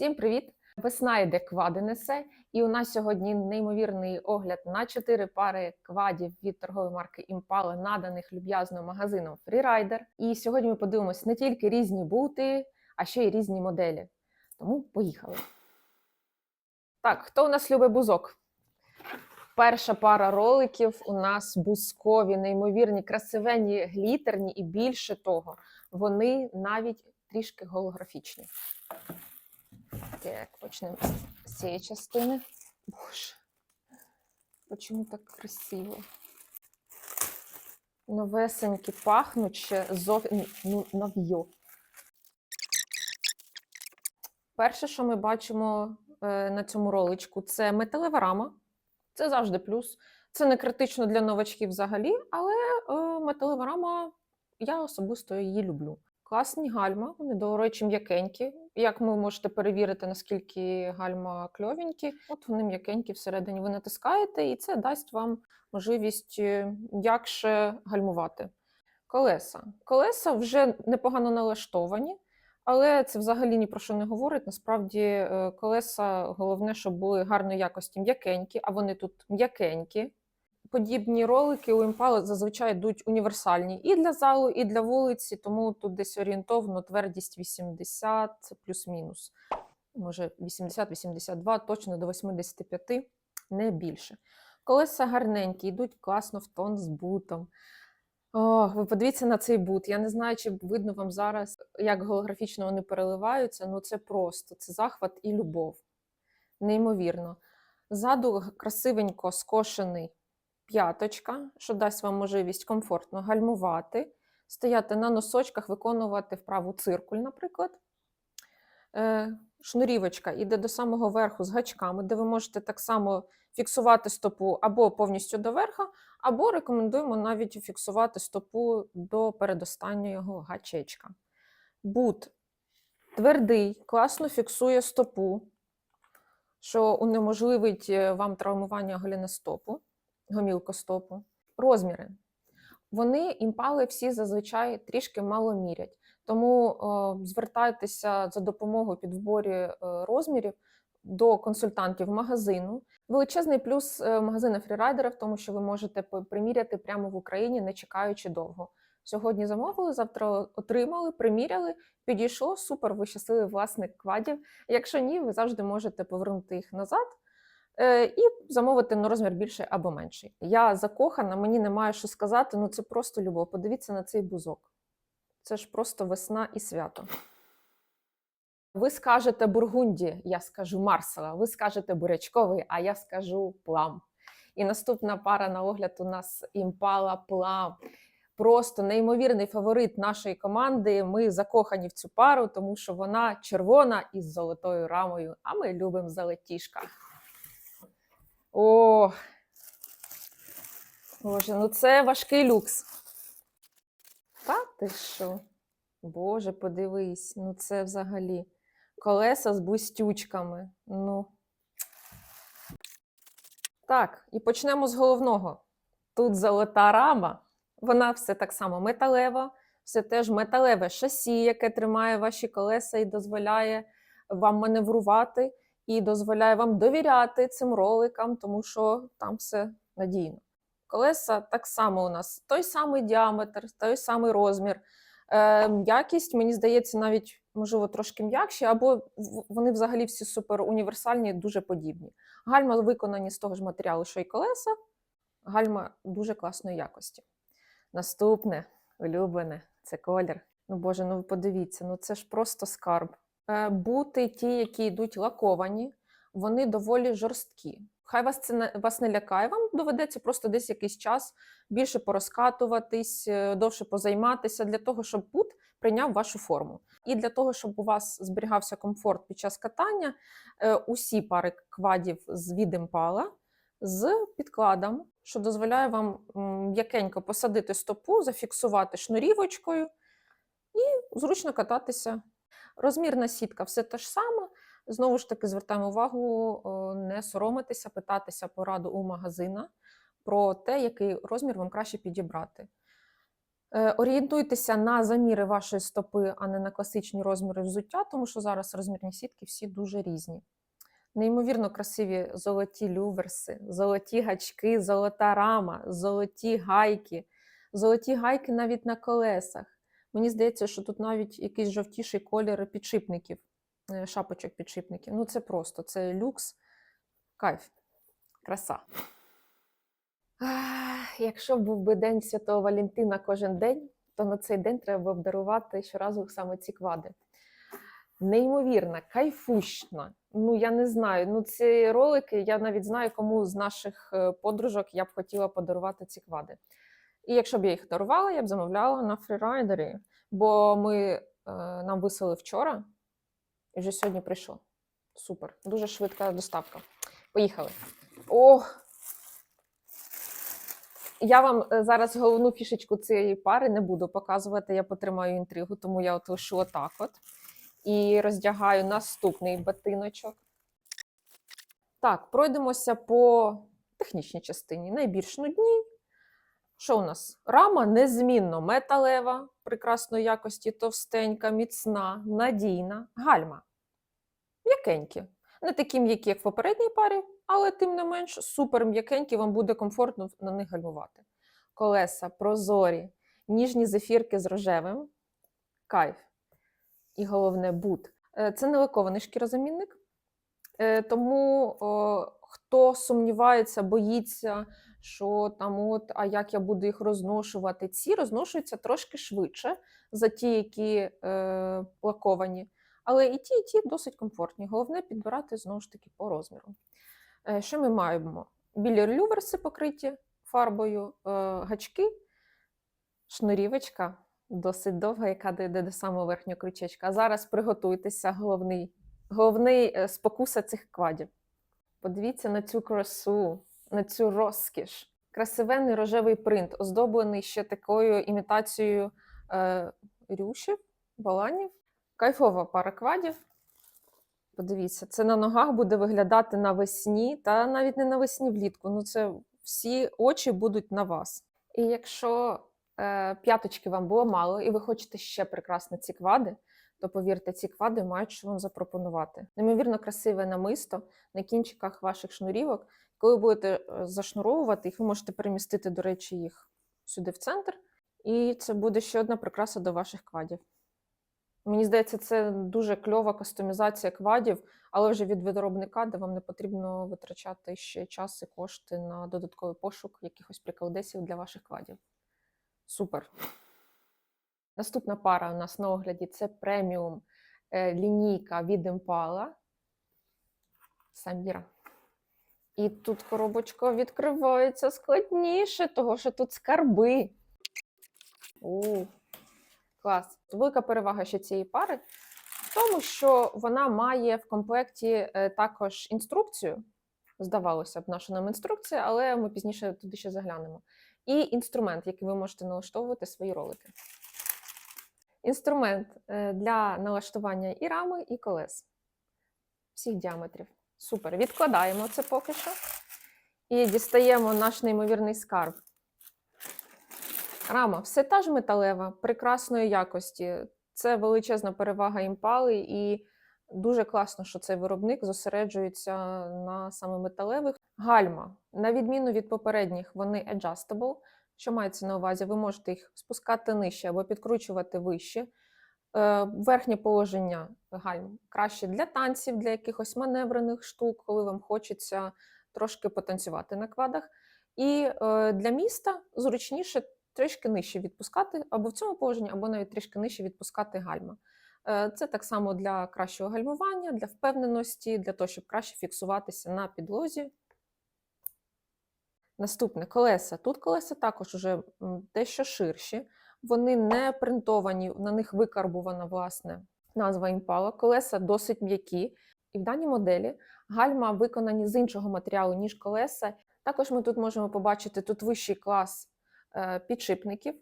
Всім привіт! Весна йде квади несе, і у нас сьогодні неймовірний огляд на чотири пари квадів від торгової марки Impala, наданих люб'язно магазином Freerider. І сьогодні ми подивимось не тільки різні бути, а ще й різні моделі. Тому поїхали. Так, хто у нас любить бузок? Перша пара роликів у нас бузкові, неймовірні, красивенні, глітерні, і більше того, вони навіть трішки голографічні. Так, почнемо з цієї частини. Боже, чому так красиво? Новесенькі пахнуть ще зов... ну, нов'йо. Перше, що ми бачимо е, на цьому роличку, це металева рама. Це завжди плюс. Це не критично для новачків взагалі, але е, металева рама, я особисто її люблю. Класні гальма, вони, до речі, м'якенькі. Як ви можете перевірити, наскільки гальма кльовенькі, от вони м'якенькі всередині ви натискаєте, і це дасть вам можливість е, м'якше гальмувати. Колеса. Колеса вже непогано налаштовані, але це взагалі ні про що не говорить. Насправді, е, колеса головне, щоб були гарної якості м'якенькі, а вони тут м'якенькі. Подібні ролики у Impala зазвичай йдуть універсальні і для залу, і для вулиці, тому тут десь орієнтовно твердість 80 плюс-мінус. Може 80-82, точно до 85, не більше. Колеса гарненькі, йдуть класно в тон з бутом. О, ви подивіться на цей бут. Я не знаю, чи видно вам зараз, як голографічно вони переливаються. Ну це просто це захват і любов. Неймовірно. Ззаду красивенько скошений п'яточка, що дасть вам можливість комфортно гальмувати, стояти на носочках, виконувати вправу циркуль, наприклад. Е, Шнурівочка йде до самого верху з гачками, де ви можете так само фіксувати стопу або повністю до верха, або рекомендуємо навіть фіксувати стопу до передостаннього гачечка. Бут твердий, класно фіксує стопу, що унеможливить е, вам травмування голеностопу гомілкостопу. Розміри. Вони імпали всі зазвичай трішки мало мірять. Тому о, звертайтеся за допомогою під вборі е, розмірів до консультантів магазину. Величезний плюс е, магазину фрірайдера в тому, що ви можете приміряти прямо в Україні, не чекаючи довго. Сьогодні замовили, завтра отримали, приміряли, підійшло, супер, ви щасливий власник квадів. Якщо ні, ви завжди можете повернути їх назад. Е, і замовити на розмір більший або менший. Я закохана, мені немає що сказати, ну це просто любов. Подивіться на цей бузок. Це ж просто весна і свято. Ви скажете бургунді, я скажу Марсела, ви скажете бурячковий, а я скажу плам. І наступна пара на огляд у нас імпала плам. Просто неймовірний фаворит нашої команди. Ми закохані в цю пару, тому що вона червона із золотою рамою, а ми любимо золотішка. О, Боже, ну це важкий люкс. Та ти що? Боже, подивись, ну це взагалі колеса з бустючками. Ну. Так, і почнемо з головного. Тут золота рама, вона все так само металева, все теж металеве шасі, яке тримає ваші колеса і дозволяє вам маневрувати і дозволяє вам довіряти цим роликам, тому що там все надійно. Колеса так само у нас той самий діаметр, той самий розмір. Е, М'якість, мені здається, навіть можливо трошки м'якші, або вони взагалі всі супер універсальні, дуже подібні. Гальма виконані з того ж матеріалу, що й колеса. Гальма дуже класної якості. Наступне улюблене це колір. Ну Боже, ну подивіться, ну це ж просто скарб. Е, бути ті, які йдуть лаковані, вони доволі жорсткі. Хай вас це не, вас не лякає, вам доведеться просто десь якийсь час більше порозкатуватись, е, довше позайматися для того, щоб бут прийняв вашу форму. І для того, щоб у вас зберігався комфорт під час катання, е, усі пари квадів з від імпала з підкладом, що дозволяє вам м'якенько посадити стопу, зафіксувати шнурівочкою і зручно кататися Розмірна сітка все те ж саме. Знову ж таки, звертаємо увагу, не соромитися, питатися пораду у магазина про те, який розмір вам краще підібрати. Е, Орієнтуйтеся на заміри вашої стопи, а не на класичні розміри взуття, тому що зараз розмірні сітки всі дуже різні. Неймовірно красиві золоті люверси, золоті гачки, золота рама, золоті гайки, золоті гайки навіть на колесах. Мені здається, що тут навіть якийсь жовтіший колір підшипників, е, шапочок підшипників. Ну це просто, це люкс, кайф, краса. Ах, Якщо був би День Святого Валентина кожен день, то на цей день треба обдарувати щоразу саме ці квади. Неймовірна, кайфушна. Ну, я не знаю. Ну, ці ролики, я навіть знаю, кому з наших е, подружок я б хотіла подарувати ці квади. І якщо б я їх дарувала, я б замовляла на фрірайдері, бо ми, е, нам висели вчора, і вже сьогодні прийшло. Супер. Дуже швидка доставка. Поїхали. Ох! Я вам е, зараз головну фішечку цієї пари не буду показувати, я потримаю інтригу, тому я от лишу отак от. І роздягаю наступний ботиночок. Так, пройдемося по технічній частині. Найбільш нудній. Що у нас? Рама незмінно металева, прекрасної якості, товстенька, міцна, надійна, гальма. М'якенькі. Не такі м'які, як в попередній парі, але тим не менш супер м'якенькі, вам буде комфортно на них гальмувати. Колеса прозорі, ніжні зефірки з рожевим. Кайф. І головне бут. Е, Це не лакований шкірозамінник, Е, тому о, хто сумнівається, боїться, що там от, а як я буду їх розношувати, ці розношуються трошки швидше за ті, які е, лаковані. Але і ті, і ті досить комфортні. Головне підбирати знову ж таки по розміру. Е, Що ми маємо? Білі люверси покриті фарбою, е, гачки, шнурівочка досить довга, яка дійде до самого верхнього крючечка. А зараз приготуйтеся, головний, головний е, спокуса цих квадів. Подивіться на цю красу, на цю розкіш. Красивенний рожевий принт, оздоблений ще такою імітацією е, рюшів, баланів. Кайфова пара квадів. Подивіться, це на ногах буде виглядати навесні, та навіть не навесні влітку. Ну це всі очі будуть на вас. І якщо е, п'яточки вам було мало, і ви хочете ще прекрасно ці квади, то повірте, ці квади мають що вам запропонувати. Неймовірно красиве намисто на кінчиках ваших шнурівок. Коли будете е, зашнуровувати їх, ви можете перемістити, до речі, їх сюди в центр, і це буде ще одна прикраса до ваших квадів. Мені здається, це дуже кльова кастомізація квадів, але вже від виробника, де вам не потрібно витрачати ще час і кошти на додатковий пошук якихось приколдесів для ваших квадів. Супер. Наступна пара у нас на огляді це преміум е, лінійка від Impala. Саміра. І тут коробочка відкривається складніше, того що тут скарби. У, клас. Велика перевага ще цієї пари в тому, що вона має в комплекті е, також інструкцію. Здавалося б, наша нам інструкція, але ми пізніше туди ще заглянемо. І інструмент, який ви можете налаштовувати свої ролики. Інструмент е, для налаштування і рами, і колес всіх діаметрів. Супер. Відкладаємо це поки що. І дістаємо наш неймовірний скарб. Рама все та ж металева, прекрасної якості. Це величезна перевага імпали, і дуже класно, що цей виробник зосереджується на саме металевих. Гальма, на відміну від попередніх, вони adjustable. Що мається на увазі? Ви можете їх спускати нижче або підкручувати вище. Е, Верхнє положення гальм краще для танців, для якихось маневрених штук, коли вам хочеться трошки потанцювати на квадах. І е, для міста зручніше трішки нижче відпускати, або в цьому положенні, або навіть трішки нижче відпускати гальма. Е, Це так само для кращого гальмування, для впевненості, для того, щоб краще фіксуватися на підлозі. Наступне колеса. Тут колеса також уже дещо ширші. Вони не принтовані, на них викарбувана власне назва імпала. Колеса досить м'які. І в даній моделі гальма виконані з іншого матеріалу, ніж колеса. Також ми тут можемо побачити тут вищий клас е, підшипників.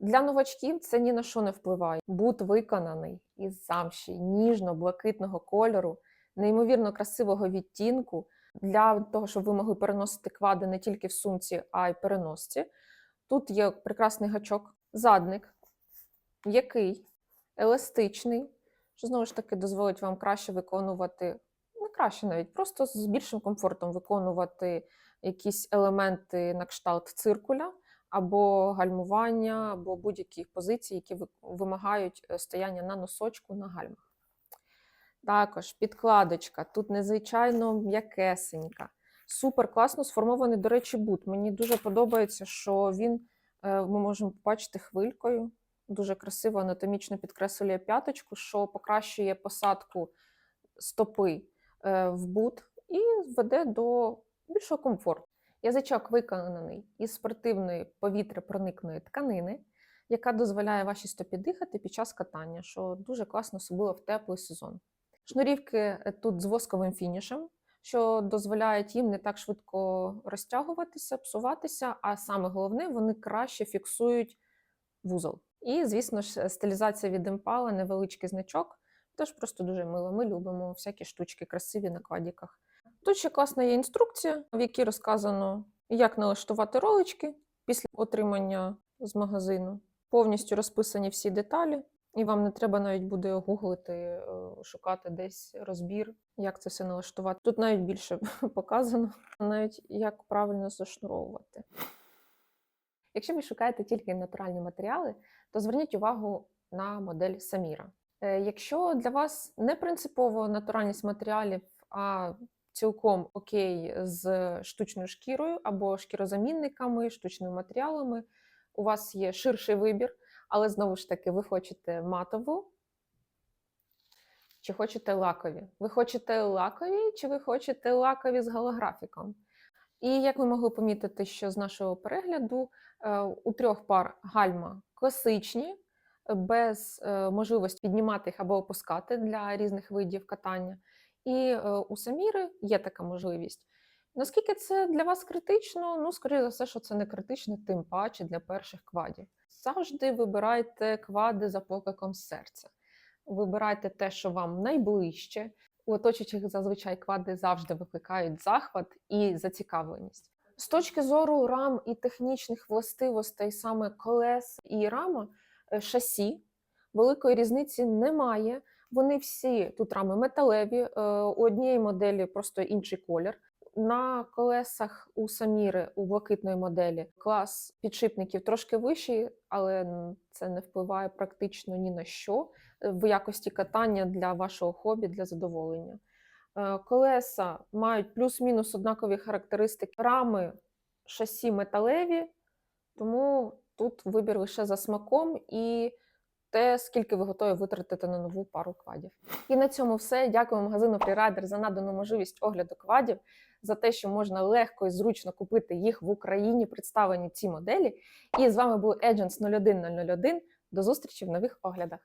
Для новачків це ні на що не впливає. Бут виконаний із замші ніжно-блакитного кольору, неймовірно красивого відтінку для того, щоб ви могли переносити квади не тільки в сумці, а й переносці. Тут є прекрасний гачок задник, який еластичний, що знову ж таки дозволить вам краще виконувати, не краще навіть, просто з більшим комфортом виконувати якісь елементи на кшталт циркуля, або гальмування, або будь-яких позицій, які вимагають е, стояння на носочку на гальмах. Також підкладочка, тут незвичайно м'якесенька. Супер класно сформований, до речі, бут. Мені дуже подобається, що він ми можемо побачити хвилькою. Дуже красиво анатомічно підкреслює п'яточку, що покращує посадку стопи е, в бут і веде до більшого комфорту. Язичок виконаний із спортивної повітряпроникної тканини, яка дозволяє вашій стопі дихати під час катання, що дуже класно особливо в теплий сезон. Шнурівки е, тут з восковим фінішем, що дозволяють їм не так швидко розтягуватися, псуватися, а саме головне, вони краще фіксують вузол. І, звісно ж, стилізація від імпала, невеличкий значок. Теж просто дуже мило. Ми любимо всякі штучки красиві на квадіках. Тут ще класна є інструкція, в якій розказано, як налаштувати ролички після отримання з магазину. Повністю розписані всі деталі, і вам не треба навіть буде гуглити, е, шукати десь розбір, як це все налаштувати. Тут навіть більше показано, навіть як правильно зашнуровувати. Якщо ви шукаєте тільки натуральні матеріали, то зверніть увагу на модель Саміра. Е, Якщо для вас не принципово натуральність матеріалів, а цілком окей з штучною шкірою або шкірозамінниками, штучними матеріалами, у вас є ширший вибір, але знову ж таки, ви хочете матову чи хочете лакові? Ви хочете лакові, чи ви хочете лакові з голографіком? І як ви могли помітити, що з нашого перегляду е, у трьох пар гальма класичні, без е, можливості піднімати їх або опускати для різних видів катання. І е, у Саміри є така можливість. Наскільки це для вас критично? Ну, скоріше за все, що це не критично, тим паче для перших квадів. Завжди вибирайте квади за покликом серця. Вибирайте те, що вам найближче. У оточуючих зазвичай квади завжди викликають захват і зацікавленість. З точки зору рам і технічних властивостей саме колес і рама, е, шасі великої різниці немає. Вони всі тут рами металеві, е, у однієї моделі просто інший колір. На колесах у Саміри у блакитної моделі клас підшипників трошки вищий, але це не впливає практично ні на що е, в якості катання для вашого хобі, для задоволення. Е, Колеса мають плюс-мінус однакові характеристики. Рами шасі металеві, тому тут вибір лише за смаком і те, скільки ви готові витратити на нову пару квадів. І на цьому все. Дякую магазину Freerider за надану можливість огляду квадів, за те, що можна легко і зручно купити їх в Україні, представлені ці моделі. І з вами був Agents 01001. До зустрічі в нових оглядах.